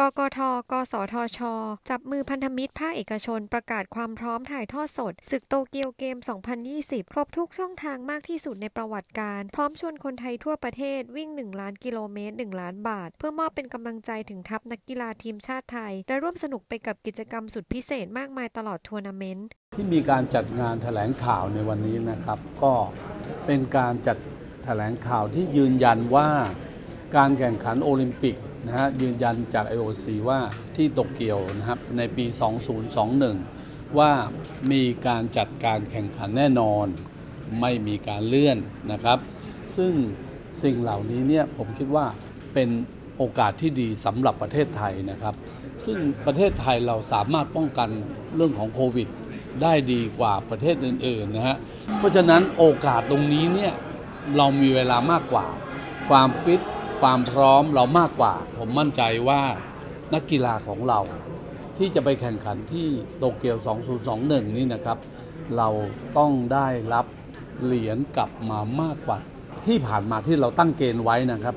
กกท กสทช จับมือพันธมิตรภาคเอกชนประกาศความพร้อมถ่ายทอดสด ศึกโตเกียวเกม 2020 ครบทุกช่องทางมากที่สุดในประวัติการ พร้อมชวนคนไทยทั่วประเทศวิ่ง 1 ล้านกิโลเมตร 1 ล้านบาท เพื่อมอบเป็นกำลังใจถึงทัพนักกีฬาทีมชาติไทย และร่วมสนุกไปกับกิจกรรมสุดพิเศษมากมายตลอดทัวร์นาเมนต์ที่มีการจัดงานแถลงข่าวในวันนี้นะครับ ก็เป็นการจัดแถลงข่าวที่ยืนยันว่า การแข่งขันโอลิมปิก นะฮะยืนยันจาก IOC ว่าที่โตเกียวนะครับในปี 2021 ว่ามีการจัดการแข่งขันแน่นอน ไม่มีการเลื่อนนะครับ ซึ่งสิ่งเหล่านี้เนี่ยผมคิดว่าเป็นโอกาสที่ดีสำหรับประเทศไทยนะครับ ซึ่งประเทศไทยเราสามารถป้องกันเรื่องของโควิด ได้ดีกว่าประเทศอื่นๆนะฮะเพราะฉะนั้นโอกาสตรงนี้เนี่ยเรามีเวลามากกว่าความฟิต ความพร้อมเรามากกว่า ผมมั่นใจว่านักกีฬาของเราที่จะไปแข่งขันที่โตเกียว 2021 นี่นะครับ เราต้องได้รับเหรียญกลับมามากกว่าที่ผ่านมาที่เราตั้งเกณฑ์ไว้นะครับ